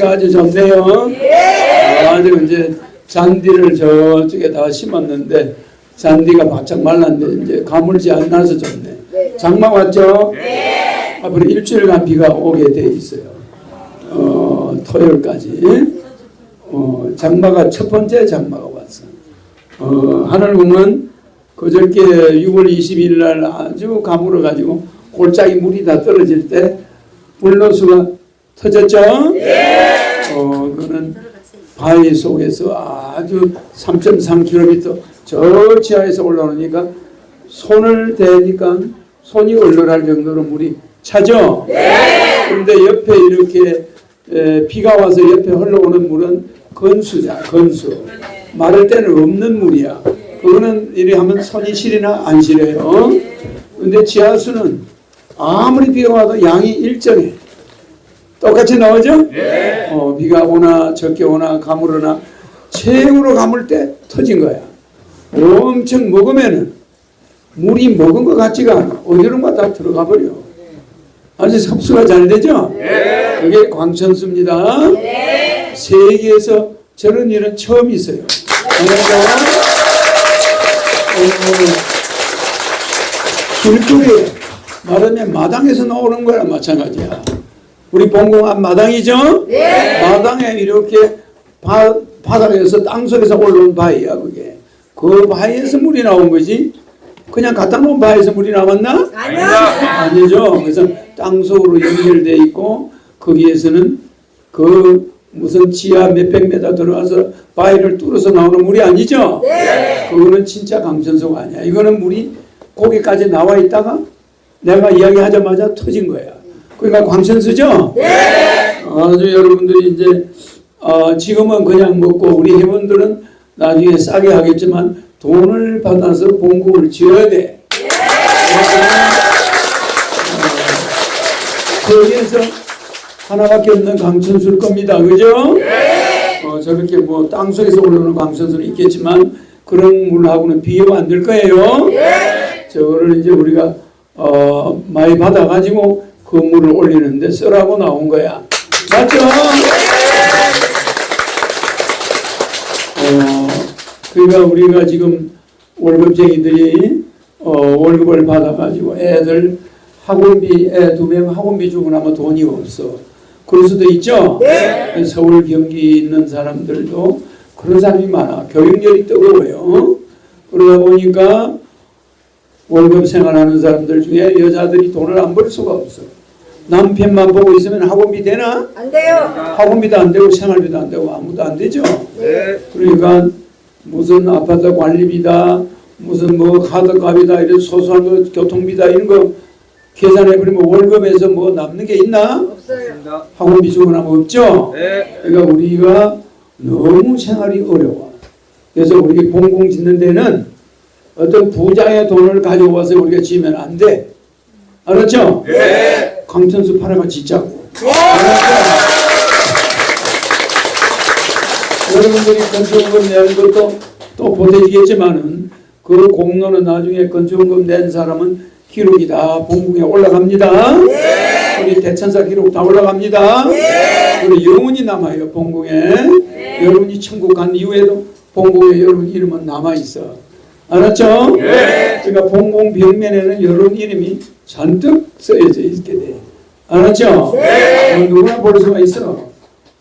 날씨가 아주 좋네요. 아주 이제 잔디를 저쪽에 다 심었는데 잔디가 바짝 말랐는데 이제 가물지 않아서 좋네. 장마 왔죠? 앞으로 일주일간 비가 오게 돼 있어요. 어, 토요일까지. 어, 장마가 첫 번째 장마가 왔어. 어, 하늘궁은 그저께 6월 20일 날 아주 가물어 가지고 골짜기 물이 다 떨어질 때 불로수가 터졌죠? 어, 그는 바위 속에서 아주 3.3km 저 지하에서 올라오니까 손을 대니까 손이 얼얼할 정도로 물이 차죠? 그런데 옆에 이렇게 에, 비가 와서 옆에 흘러오는 물은 건수자, 건수. 마를 때는 없는 물이야. 그거는 이리 하면 손이 시리나 안 시려요. 근데 지하수는 아무리 비가 와도 양이 일정해. 똑같이 나오죠? 어, 비가 오나 적게 오나 가물어나 최고로 가물 때 터진 거야. 엄청 먹으면은 물이 먹은 것 같지가 않아. 어디론가 다 들어가 버려. 아주 섭수가 잘 되죠? 그게 광천수입니다. 세계에서 저런 일은 처음 있어요. 그래서 어, 길거리에 말하면 마당에서 나오는 거랑 마찬가지야. 우리 본공 앞 마당이죠? 마당에 이렇게 바, 바닥에서 땅속에서 올라온 바위야 그게. 그 바위에서 물이 나온 거지. 그냥 갖다 놓은 바위에서 물이 나왔나? 아니요. 아니죠. 그래서 땅속으로 연결돼 있고 거기에서는 그 무슨 지하 몇백 메다 들어가서 바위를 뚫어서 나오는 물이 아니죠. 그거는 진짜 강천소가 아니야. 이거는 물이 거기까지 나와 있다가 내가 이야기하자마자 터진 거야. 그러니까 광천수죠. 아주 여러분들이 이제 어, 지금은 그냥 먹고 우리 회원들은 나중에 싸게 하겠지만 돈을 받아서 봉급을 지어야 돼. 거기에서 하나밖에 없는 강천수일 겁니다. 그죠? 어, 저렇게 뭐 땅속에서 올라오는 강천수는 있겠지만 그런 물하고는 비교가 안 될 거예요. 저거를 이제 우리가 어, 많이 받아가지고 그 물을 올리는데 쓰라고 나온 거야. 맞죠? 어, 그러니까 우리가 지금 월급쟁이들이 어, 월급을 받아가지고 애들 학원비 애 두 명 학원비 주고 나면 돈이 없어. 그럴 수도 있죠. 서울 경기 있는 사람들도 그런 사람이 많아. 교육열이 뜨거워요. 그러다 보니까 월급 생활하는 사람들 중에 여자들이 돈을 안 벌 수가 없어. 남편만 보고 있으면 학원비 되나? 안 돼요. 학원비도 안 되고 생활비도 안 되고 아무도 안 되죠. 그러니까 무슨 아파트 관리비다, 무슨 뭐 카드값이다, 이런 소소한 거 교통비다 이런 거 계산해 버리면 월급에서 뭐 남는 게 있나? 없어요. 학원비 주고 나면 없죠. 네. 그러니까 우리가 너무 생활이 어려워. 그래서 우리 공공 짓는 데는 어떤 부장의 돈을 가져와서 우리가 지으면 안 돼. 알았죠? 네. 강천수 팔아가 짓자고. 여러분들이 건축원금 내는 것도 또 보태지겠지만은 그 공로는 나중에 건축원금 낸 사람은 기록이 다 본국에 올라갑니다. 우리 대천사 기록 다 올라갑니다. 그리고 영원히 남아요 본국에. 여러분이 천국 간 이후에도 본국에 여러분 이름은 남아 있어. 알았죠? 그러니까 본공 벽면에는 여러분 이름이 잔뜩 쓰여져 있게 돼. 알았죠? 어, 누구나 볼 수가 있어.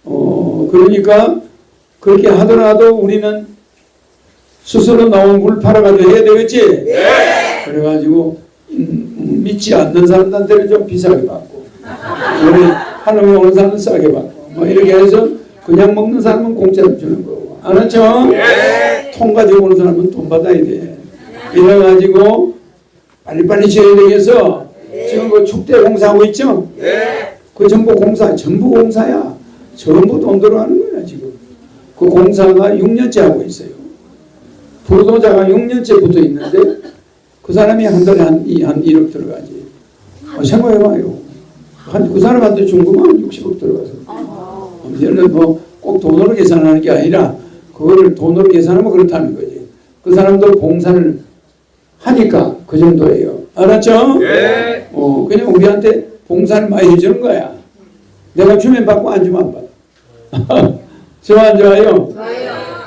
어, 그러니까 그렇게 하더라도 우리는 스스로 나온 물 팔아가지고 해야 되겠지? 그래가지고 음, 음, 믿지 않는 사람들한테는 좀 비싸게 받고 우리 하나님에 오는 사람은 싸게 받고 뭐 이렇게 해서 그냥 먹는 사람은 공짜로 주는 거고 알았죠? 통 가지고 오는 사람은 돈 받아야 돼. 이래가지고 빨리빨리 지어야 되겠어. 지금 그 축대 공사하고 있죠? 그 전부 공사, 전부 공사야. 전부 돈 들어가는 거야, 지금. 그 공사가 6년째 하고 있어요. 부도자가 6년째 붙어 있는데 그 사람이 한 달에 한, 이- 한 1억 들어가지. 어, 생각해봐요. 한, 그 사람한테 준 거만 60억 들어가서. 얘는 뭐 꼭 돈으로 계산하는 게 아니라 그거를 돈으로 계산하면 그렇다는 거지. 그 사람도 봉사를 하니까 그 정도예요. 알았죠? 네. 어, 그냥 우리한테 봉사를 많이 해주는 거야. 내가 주면 받고 안 주면 안 받아. 좋아, 안 좋아요?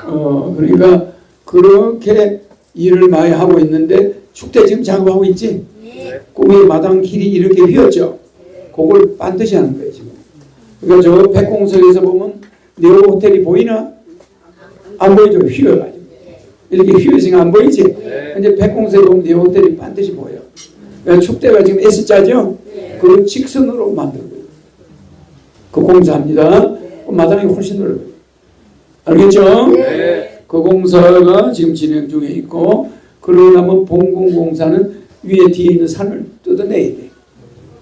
어, 그러니까 그렇게 일을 많이 하고 있는데 축대 지금 작업하고 있지? 그 위에 마당 길이 이렇게 휘었죠? 그걸 반드시 하는 거예요, 지금. 그러니까 저 백공석에서 보면 네오 호텔이 보이나? 안 보이죠? 휘어가지고. 이렇게 휘어지가 안 보이지? 근데 백공석에 보면 네오 호텔이 반드시 보여. 그러니까 축대가 지금 S자죠? 그걸 직선으로 만들고 그 공사합니다. 그 마당이 훨씬 넓어요. 알겠죠? 네. 그 공사가 지금 진행 중에 있고 그러고 나면 봉공공사는 위에 뒤에 있는 산을 뜯어내야 돼.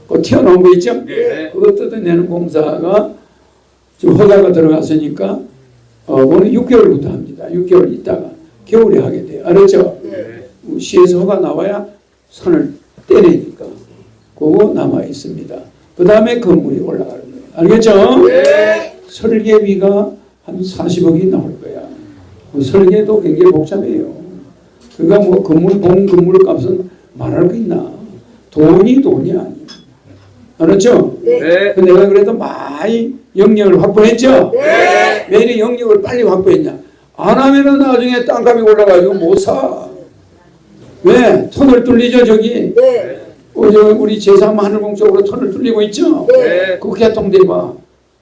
그 튀어나온 거 있죠? 네. 그거 뜯어내는 공사가 지금 허가가 들어갔으니까 어, 그거는 6개월부터 합니다. 6개월 있다가 겨울에 하게 돼요. 알았죠? 네. 시에서 허가 나와야 산을 떼내니까 그거 남아 있습니다. 그 다음에 건물이 올라가는 거예요. 알겠죠? 네. 설계비가 한 40억이 나올 거야. 그 설계도 굉장히 복잡해요. 그러니까 뭐 건물 본 건물 값은 말할 거 있나? 돈이 돈이 아니야. 알았죠? 네. 그 내가 그래도 많이 영역을 확보했죠? 네. 왜 이렇게 영역을 빨리 확보했냐? 안 하면은 나중에 땅값이 올라가지고 못 사. 왜? 터널 뚫리죠, 저기? 네. 어, 저 우리 제3 하늘공 쪽으로 터널 뚫리고 있죠? 네. 그 개통돼 봐.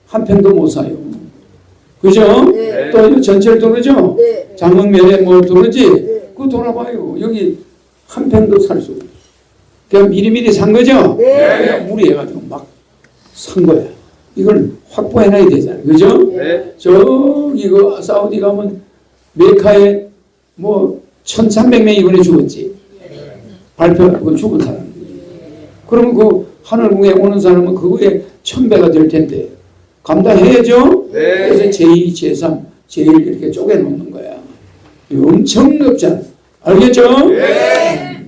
한 평도 못 사요. 그죠? 네. 또 이거 전철 도로죠? 네. 장흥면에 뭐 도로지? 네. 그거 돌아봐요. 여기 한 평도 살 수 없어. 그냥 미리미리 산 거죠? 네. 그냥 무리해가지고 막 산 거야. 이걸 확보해놔야 되잖아요. 그죠? 네. 저기 그 사우디 가면 메카에 뭐 1300명이 이번에 죽었지. 발표 그 죽은 사람. 그러면 그 하늘궁에 오는 사람은 그거에 천배가 될 텐데 감당해야죠. 네. 그래서 제2, 제3, 제1 이렇게 쪼개 놓는 거야. 엄청 넓잖아. 알겠죠? 네.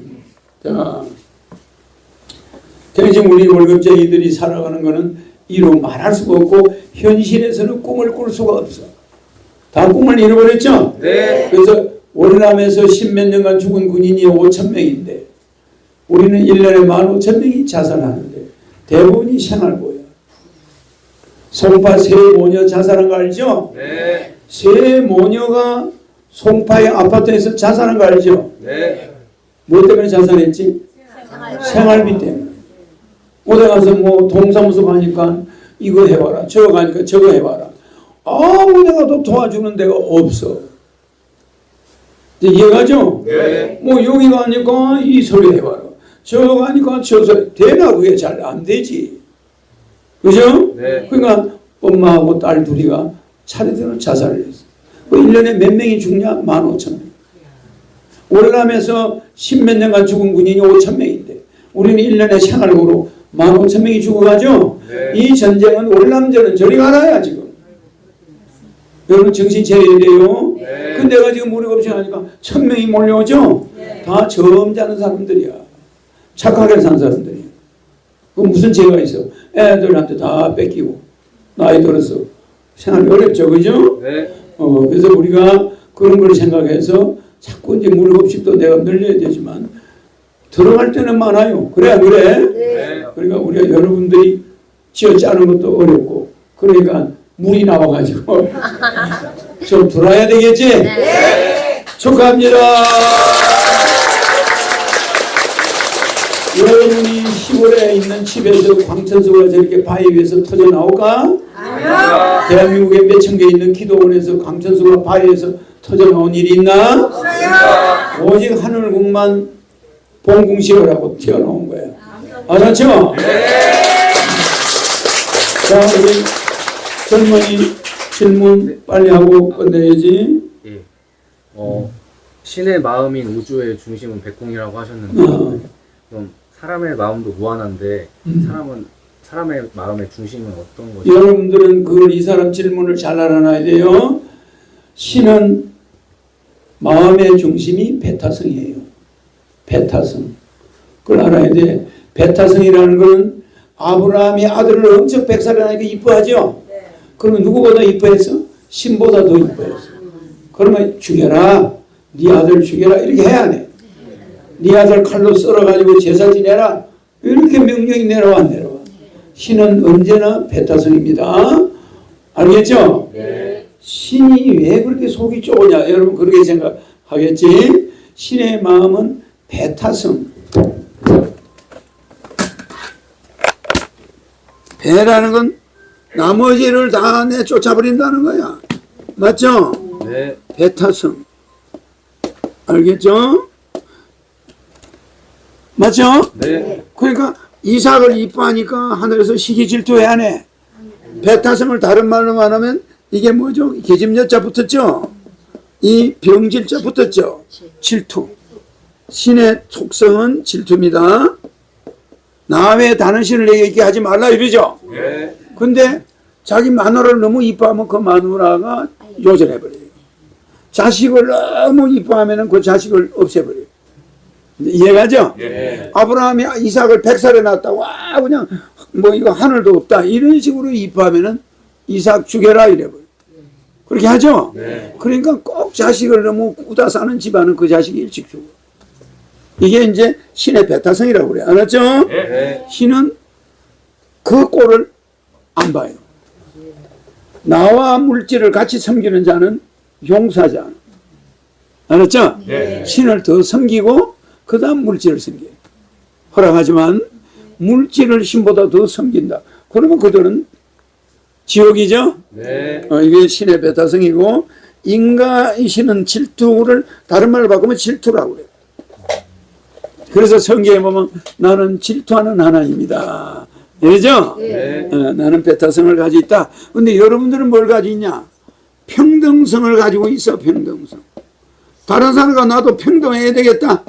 자, 대신 우리 월급쟁이들이 살아가는 거는 이루 말할 수가 없고 현실에서는 꿈을 꿀 수가 없어. 다 꿈을 잃어버렸죠? 네. 그래서 월남에서 십몇 년간 죽은 군인이 5천 명인데 우리는 1년에 1만 5천 명이 자살하는데 대부분이 생활고요. 송파 세 모녀 자살한 거 알죠? 네. 세 모녀가 송파의 아파트에서 자살한 거 알죠? 네. 뭐 때문에 자살했지? 생활비 때문에. 어디 가서 뭐 동사무소 가니까 이거 해봐라. 저거 가니까 저거 해봐라. 아무 데가 도 도와주는 데가 없어. 이해가죠? 네. 뭐 여기 가니까 이 소리 해봐라. 저거 가니까 저 소리. 되나 그게 잘안 되지. 그죠? 네. 그러니까 엄마하고 딸 둘이가 차례대로 자살을 했어. 그 1년에 몇 명이 죽냐? 15,000명. 월남에서 십몇 년간 죽은 군인이 5천 명인데 우리는 1년에 생활고로 15,000명이 죽어가죠. 네. 이 전쟁은 월남전은 저리 가라야 지금. 여러분 정신 차려야 돼요. 네. 근데 내가 지금 무력 없이 하니까 천 명이 몰려오죠. 다 점잖은 사람들이야. 착하게 산 사람들이야. 그 무슨 죄가 있어? 애들한테 다 뺏기고 나이 들어서 생활이 어렵죠, 그죠? 네. 어, 그래서 우리가 그런 걸 생각해서 자꾸 이제 무료급식도 내가 늘려야 되지만 들어갈 때는 많아요. 그래, 안 그래? 네. 그러니까 우리가 여러분들이 지어 짜는 것도 어렵고 그러니까 물이 나와가지고 좀 들어야 되겠지? 축하합니다. 여러분이 시골에 있는 집에서 광천수가 저렇게 바위 위에서 터져 나올까? 대한민국에 몇천 개 있는 기도원에서 광천수가 바위에서 터져 나온 일이 있나? 오직 하늘국만 봉궁시오라고 튀어나온 거야. 알았죠? 자, 우리 젊은이 질문 빨리 하고 끝내야지. 예. 어, 신의 마음인 우주의 중심은 백공이라고 하셨는데 어, 그럼 사람의 마음도 무한한데 음. 사람은 사람의 마음의 중심은 어떤 것이? 여러분들은 그걸 이 사람 질문을 잘 알아놔야 돼요. 신은 마음의 중심이 베타성이에요. 베타성. 그걸 알아야 돼. 베타성이라는 것은 아브라함이 아들을 엄청 백살을 하니까 이뻐하죠? 그러면 누구보다 이뻐했어? 신보다 더 이뻐했어. 그러면 죽여라. 네 아들 죽여라. 이렇게 해야 돼. 네 아들 칼로 썰어가지고 제사 지내라. 이렇게 명령이 내려와 내려와. 신은 언제나 배타성입니다. 알겠죠? 신이 왜 그렇게 속이 좁으냐? 여러분 그렇게 생각하겠지? 신의 마음은 배타성. 배라는 건 나머지를 다 내쫓아버린다는 거야. 맞죠? 네. 배타성. 알겠죠? 맞죠? 네. 그러니까 이삭을 이뻐하니까 하늘에서 시기 질투해 안 해. 배타성을 다른 말로 말하면 이게 뭐죠? 계집여자 붙었죠? 이 병질자 붙었죠? 질투. 신의 속성은 질투입니다. 나 외에 다른 신을 내게 있게 하지 말라 이러죠? 네. 근데 자기 마누라를 너무 이뻐하면 그 마누라가 요절해버려요. 자식을 너무 이뻐하면 그 자식을 없애버려요. 이해가죠? 네. 아브라함이 이삭을 백살에 낳았다. 와, 그냥 뭐 이거 하늘도 없다. 이런 식으로 이뻐하면은 이삭 죽여라 이래버려. 그렇게 하죠? 네. 그러니까 꼭 자식을 너무 꾸다 사는 집안은 그 자식이 일찍 죽어. 이게 이제 신의 배타성이라고 그래. 알았죠? 네. 신은 그 꼴을 안 봐요. 나와 물질을 같이 섬기는 자는 용사자. 알았죠? 네. 신을 더 섬기고 그 다음 물질을 섬겨요. 허락하지만 물질을 신보다 더 섬긴다. 그러면 그들은 지옥이죠? 네. 어, 이게 신의 배타성이고 인간의 신은 질투를 다른 말로 바꾸면 질투라고 그래요. 그래서 성경에 보면 나는 질투하는 하나님이다. 그러죠? 네. 어, 나는 배타성을 가지고 있다. 근데 여러분들은 뭘 가지고 있냐? 평등성을 가지고 있어, 평등성. 다른 사람과 나도 평등해야 되겠다.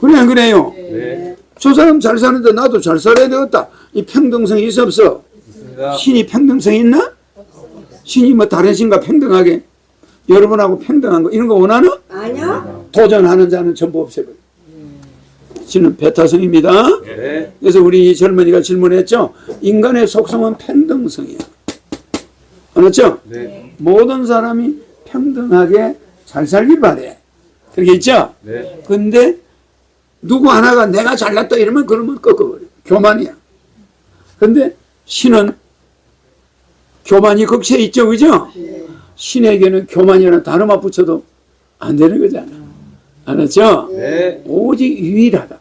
그래, 안 그래요? 네. 저 사람 잘 사는데 나도 잘 살아야 되겠다. 이 평등성이 있어, 없어? 있습니다. 신이 평등성이 있나? 신이 뭐 다른 신과 평등하게 여러분하고 평등한 거 이런 거 원하나? 아니요. 도전하는 자는 전부 없애버려. 신은 배타성입니다. 네. 그래서 우리 젊은이가 질문했죠. 인간의 속성은 평등성이야. 알았죠? 네. 모든 사람이 평등하게 잘 살길 바래. 그렇게 있죠? 네. 근데 누구 하나가 내가 잘났다 이러면 그러면 꺾어버려. 교만이야. 근데 신은 교만이 극치에 있죠, 그죠? 신에게는 교만이라는 단어만 붙여도 안 되는 거잖아. 알았죠? 네. 오직 유일하다.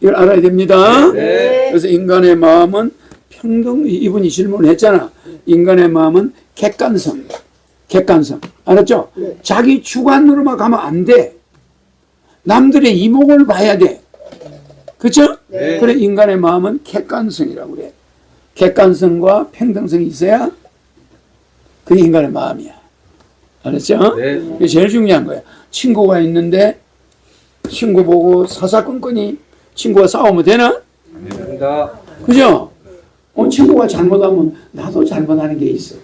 이걸 알아야 됩니다. 네. 그래서 인간의 마음은 평등, 이분이 질문했잖아. 인간의 마음은 객관성. 객관성. 알았죠? 자기 주관으로만 가면 안 돼. 남들의 이목을 봐야 돼. 그쵸? 네. 그래, 인간의 마음은 객관성이라고 그래. 객관성과 평등성이 있어야 그게 인간의 마음이야. 알았죠? 네. 그게 제일 중요한 거야. 친구가 있는데 친구 보고 사사건건이 친구가 싸우면 되나? 아닙니다. 그죠? 어, 친구가 잘못하면 나도 잘못하는 게 있어.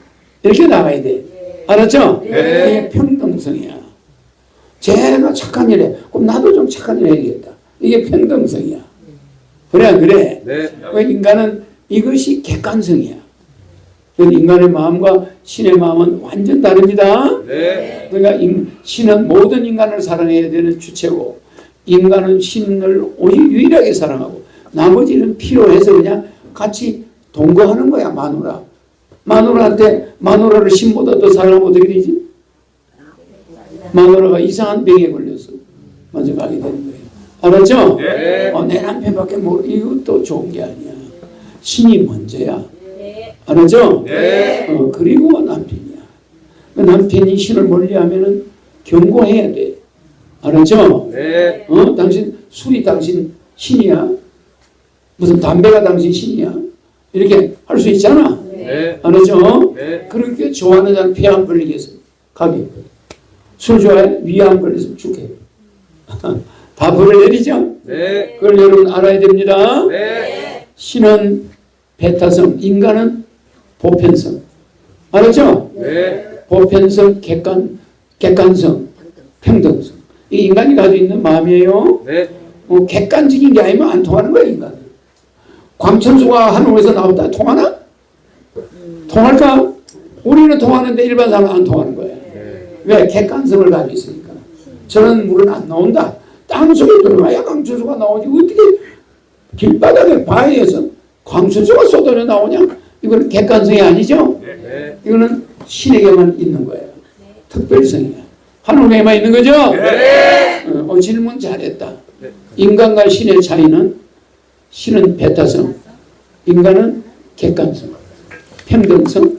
이렇게 나가야 돼. 알았죠? 네. 이게 평등성이야. 쟤가 착한 일 해. 그럼 나도 좀 착한 일 해야겠다. 이게 평등성이야. 그래, 안 그래? 네. 왜 인간은 이것이 객관성이야. 인간의 마음과 신의 마음은 완전 다릅니다. 네. 그러니까 인- 신은 모든 인간을 사랑해야 되는 주체고 인간은 신을 오직 유일하게 사랑하고 나머지는 필요해서 그냥 같이 동거하는 거야 마누라 마누라한테 마누라를 신보다 더 사랑하면 어떻게 되지? 마누라가 이상한 병에 걸려서 먼저 가게 되는 거예요 알았죠? 네. 어, 내 남편밖에 모르 이것도 좋은 게 아니야 신이 먼저야 알았죠? 네. 어, 그리고 남편이야. 그 남편이 신을 멀리하면은 경고해야 돼. 알았죠? 네. 어, 당신 술이 당신 신이야. 무슨 담배가 당신 신이야. 이렇게 할 수 있잖아. 네. 알았죠? 네. 그렇게 좋아하는 자는 폐안 걸리게 해서 가게. 술 좋아해? 위안 걸려서 죽게. 다 벌을 내리죠? 네. 그걸 여러분 알아야 됩니다. 네. 신은 배타성, 인간은 보편성. 알았죠? 네. 보편성, 객관, 객관성, 평등성. 이 인간이 가지고 있는 마음이에요. 네. 어, 객관적인 게 아니면 안 통하는 거야, 인간은. 광천수가 하늘에서 나왔다. 통하나? 통할까? 우리는 통하는데 일반 사람은 안 통하는 거야. 왜? 객관성을 가지고 있으니까. 저런 물은 안 나온다. 땅속에 들어가야 강수수가 나오지 어떻게 길바닥에 바위에서 강수수가 쏟아져 나오냐 이거는 객관성이 아니죠 네. 이거는 신에게만 있는 거예요 특별성이야 하늘에만 있는 거죠 어, 어, 질문 잘했다 네. 인간과 신의 차이는 신은 배타성 인간은 객관성 평등성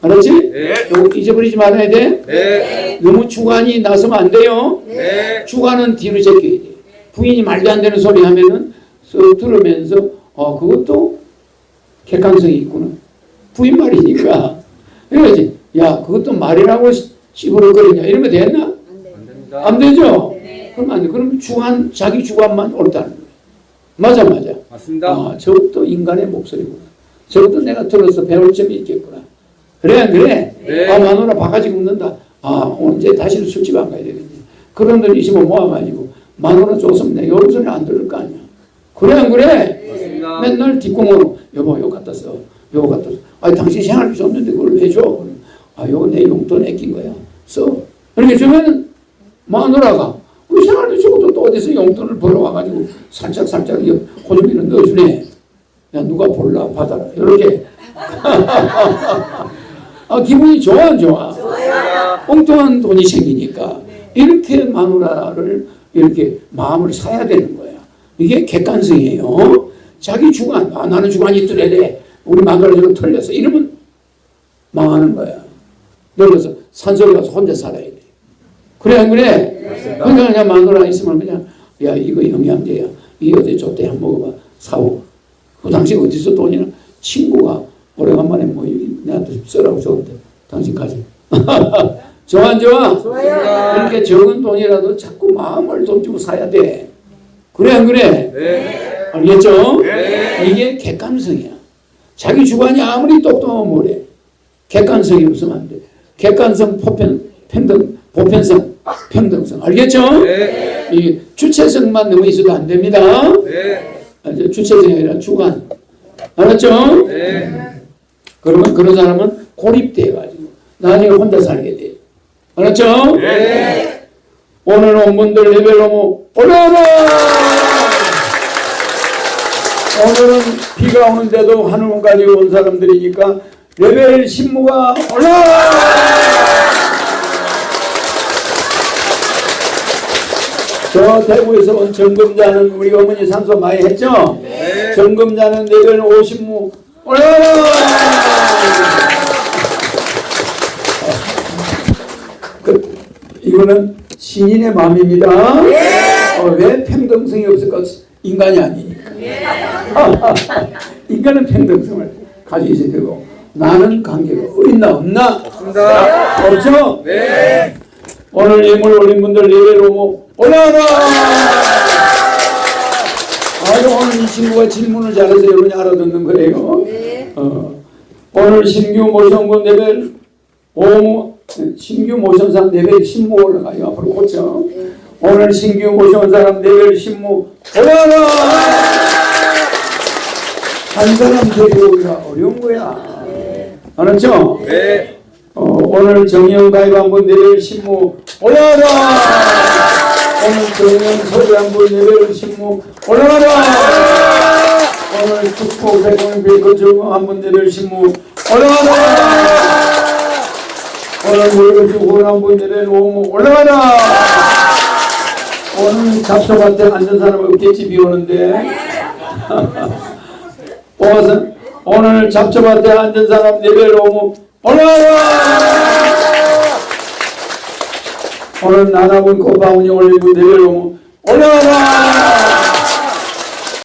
알았지? 네. 이거 잊어버리지 말아야 돼 네. 너무 주관이 나서면 안 돼요 네. 주관은 뒤로 제껴야 돼. 부인이 말도 안 되는 소리 하면은 쓱 들으면서 어 그것도 객관성이 있구나. 부인 말이니까. 그러지. 야 그것도 말이라고 씹으러거리냐 이러면 됐나? 안 됩니다. 안 되죠. 그럼 안 돼. 그럼 주관 자기 주관만 옳다는 거야. 맞아 맞아. 맞습니다. 아 저것도 인간의 목소리구나. 저것도 내가 들어서 배울 점이 있겠구나. 그래 안 그래? 네. 아 마누라 바가지 굽는다. 아 언제 다시는 술집 안 가야 되겠지. 그런 돈 20원 모아가지고 마누라 줬으면 내가 여러 소리 안 들을 거 아니야. 그래 안 그래? 맞 습니다. 맨날 뒷공으로 여보 요거 갖다 써. 요거 갖다 써. 아니 당신 생활비 줬는데 그걸 왜 줘? 아 요거 내 용돈 아낀 거야. 써. 이렇게 주면은 마누라가 그 생활비 주고도 또 어디서 용돈을 벌어와가지고 살짝 살짝 호주비는 넣어주네. 야 누가 볼라 받아라. 이렇게. 아 기분이 좋아 안 좋아? 맞습니다. 엉뚱한 돈이 생기니까 이렇게 마누라를 이렇게 마음을 사야 되는 거야. 이게 객관성이에요. 자기 주관, 아, 나는 주관이 있더래. 돼. 우리 마누라 저거 털렸어. 이러면 망하는 거야. 늙어서 산속에 가서 혼자 살아야 돼. 그래, 안 그래? 그러니까 그냥 마누라 있으면 그냥, 야, 이거 영양제야. 이거 어디 줬대. 한번 먹어봐. 사오. 그 당시 어디서 돈이나 친구가 오래간만에 뭐 내한테 쓰라고 줬는데 당신 가지. 좋아 안 좋아? 좋아요. 그렇게 적은 돈이라도 자꾸 마음을 돈 주고 사야 돼. 그래 안 그래? 네. 알겠죠? 네. 이게 객관성이야. 자기 주관이 아무리 똑똑하면 뭐래? 객관성이 없으면 안 돼. 객관성, 보편, 평등, 보편성, 평등성. 알겠죠? 네. 이 주체성만 너무 있어도 안 됩니다. 네. 아, 주체성이 아니라 주관. 알았죠? 네. 그러면 그런 사람은 고립돼가지고 나중에 혼자 살게 돼. 알았죠? 네. 오늘 온 분들 레벨 너무 올라오라! 오늘은 비가 오는데도 하늘문까지 온 사람들이니까 레벨 신무가 올라와! 저 대구에서 온 점검자는 우리 어머니 산소 많이 했죠? 네. 점검자는 레벨 50무 올라와! 그, 이거는 신인의 마음입니다. 어, 왜 평등성이 없을까? 인간이 아니니까. 인간은 평등성을 가지고 있어야 되고 나는 관계가 있나 없나? 없습니다. 없죠? 네. 오늘 예물 올린 분들 레벨 오고 올라와라! 아주 오늘 이 친구가 질문을 잘해서 여러분이 알아듣는 거예요. 어, 오늘 신규 모션 분 레벨 5, 신규 모션 사람 레벨 10무 올라가요. 앞으로 고쳐. 오늘 신규 모션 사람 레벨 10무 올라와라! 한 사람 데리고기가 어려운 거야. 알았죠? 네. 어, 오늘 정형 가입한 분 레벨 10무 올라가라! 오늘 정형 소개한 분 레벨 10무 올라가라! 오늘 축구 백원비 적응한 분 레벨 10무 올라가라! 오늘 물건주 후원한 분 레벨 5무 올라가라! 오늘 잡초밭에 앉은 사람 없겠지 비 오는데 뽑아서 오늘 잡초밭에 앉은 사람 레벨 5무 올라가라! 오늘 나나분 꽃바구니 올린 분 레벨 5무 올라가라!